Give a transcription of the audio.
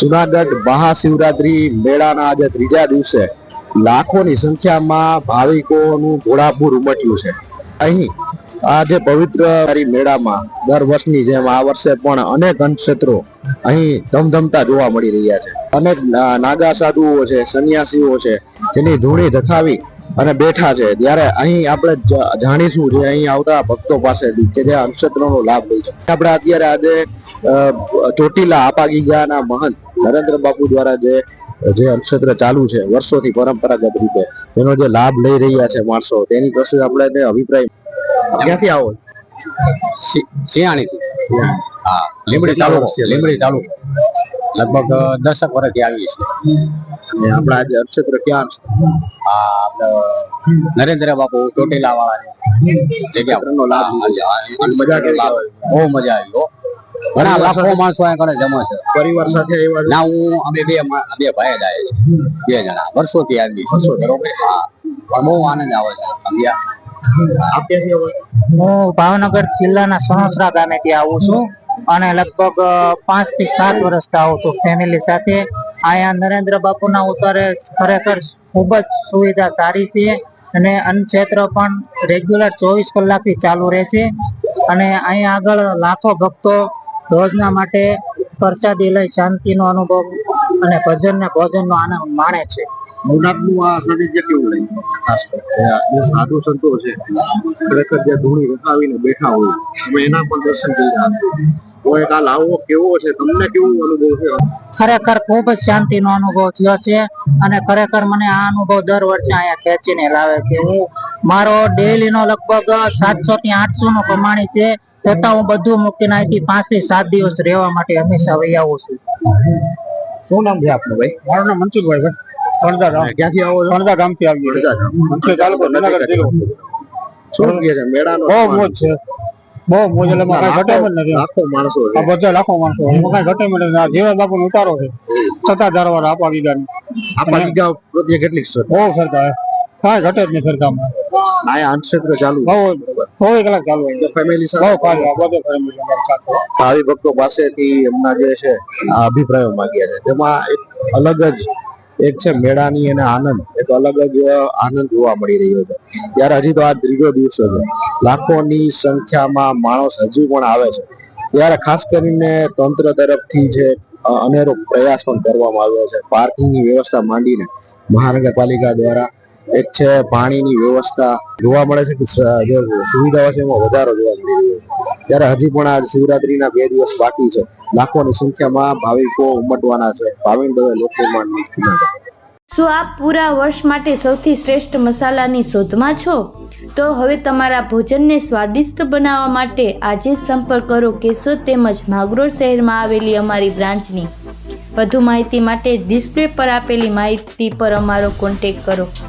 જુનાગઢ મહાશિવરાત્રી મેળાના આજે ત્રીજા દિવસે લાખોની સંખ્યામાં ભાવિકોનું ઘોડાપુર ઉમટ્યું છે. અહીં આજે પવિત્ર મેળામાં દર વર્ષની જેમ આ વર્ષે પણ અનેક ક્ષેત્રો અહીં ધમધમતા જોવા મળી રહ્યા છે. અનેક નાગા સાધુઓ છે, સંન્યાસીઓ છે, જેની ધૂણી ધખાવી અને બેઠા છે. ત્યારે અહીં આપણે જાણીશું જે અહીં આવતા ભક્તો પાસેથી કે જે અન્નક્ષેત્રોનો લાભ લઈ છે. આપણે અત્યારે આજે ચોટીલા આપાગીગાના મહંત નરેન્દ્ર બાપુ દ્વારા જે જે અન્નક્ષેત્ર ચાલુ છે વર્ષોથી પરંપરાગત રીતે તેનો જે લાભ લઈ રહ્યા છે માણસો તેની પાસે આપણે તે અભિપ્રાય ક્યાંથી આવો? સિયાણીથી હા લીમડી તાલુકો લીમડી તાલુકો. લગભગ દસક વર્ષથી આવી છે અને આપણા આજે અક્ષત્ર ક્યાં છે? નરેન્દ્ર બાપુ ચોટીલા વાળા જગ્યા નો બહુ મજા આવી ઘણા લાખો માણસો અહીંયા જમા છે. પરિવાર સાથે ના હું અમે બે બે ભાઈ જ આવ્યા બે જણા. વર્ષોથી આવી બરોબર? હા. બહુ આનંદ આવે છે સમજ્યા? હું ભાવનગર જિલ્લાના સણોસરા ગામેથી આવું છું અને લગભગ પાંચથી સાત વર્ષથી આવું છું ફેમિલી સાથે. અહીંયા નરેન્દ્ર બાપુના ઉતારે ખરેખર ખૂબ જ સુવિધા સારી છે અને અન્ન ક્ષેત્ર પણ રેગ્યુલર ચોવીસ કલાકથી ચાલુ રહેશે. અને અહીંયા આગળ લાખો ભક્તો રોજના માટે પ્રસાદી લઈ શાંતિનો અનુભવ અને ભજન ને ભોજનનો આનંદ માણે છે. નવનાથનું આ સાનિધ્ય કેવું લાગ્યું ખાસ આ જે સાધુ સંતો છે ખરેખર જે ધૂણી રખાવીને બેઠા હોય એના પણ દર્શન કરી રહ્યા છો તો એક લાવો કેવો છે? તમને કેવું અનુભવ છે ખરેખર ખૂબ જ શાંતિનો અનુભવ થયો છે અને ખરેખર મને આ અનુભવ દર વર્ષે અહીંયા ખેંચીને લાવે છે. હું મારો ડેલીનો લગભગ સાતસો થી આઠસો નો કમાણી છે છતાં હું બધું મૂકીને અહીંથી પાંચથી સાત દિવસ રહેવા માટે હંમેશા વહી આવું છું. શું નામ છે આપનું ભાઈ? મારું નામ મનસુખભાઈ ભાઈ વણઝાર અને ક્યાંથી આવો વણઝાર ગામથી આવી વડોદરા ગામ. મનસુખ તાલુકો જુનાગઢ જિલ્લો. શું કહે મેળાનો બહુ મોજ છે. બહુ મોજ એટલે એમાં કાંઈ જ નથી લાખો માણસો આ બધા લાખો માણસો એમાં કાંઈ ઘટે જ નથી આ જીવન બાપુ ઉતારો છે. છતાં ધારવાર પ્રત્યે કેટલીક બહુ સરકાર કાંઈ ઘટે જ નહીં સરકારમાં આ અંતક્ષેત્ર ચાલુ બહુ ચોવીસ કલાક ચાલુ હોય ફેમિલી બહુ સાથે? કાર્ય આ બધું family સાથે. ભાવિ ભક્તો પાસેથી એમના જે છે આ અભિપ્રાયો માંગ્યા છે. તેમાં એક અલગ જ એક છે મેળાની અને આનંદ. એક અલગ જ આનંદ જોવા મળી રહ્યો છે. ત્યારે હજી તો આ ત્રીજો દિવસ છે. લાખોની સંખ્યામાં માણસ હજુ પણ આવે છે. ત્યારે ખાસ કરીને તંત્ર તરફથી જે અનેરો પ્રયાસ પણ કરવામાં આવ્યો છે. પાર્કિંગની વ્યવસ્થા માંડીને મહાનગરપાલિકા દ્વારા એક છે પાણીની વ્યવસ્થા જોવા મળે છે કે સુવિધાઓ છે એમાં વધારો જોવા મળી રહ્યો છે. ત્યારે હજી પણ આ શિવરાત્રીના બે દિવસ બાકી છે. લાખોની સંખ્યામાં ભાવિકો ઉમટવાના છે. ભાવિન દવે લોકોમાં શું આપ પૂરા વર્ષ માટે સૌથી શ્રેષ્ઠ મસાલાની શોધમાં છો? તો હવે તમારા ભોજનને સ્વાદિષ્ટ બનાવવા માટે આજે સંપર્ક કરો કેશોદ તેમજ માગરોળ શહેરમાં આવેલી અમારી બ્રાન્ચની. વધુ માહિતી માટે ડિસ્પ્લે પર આપેલી માહિતી પર અમારો કોન્ટેક કરો.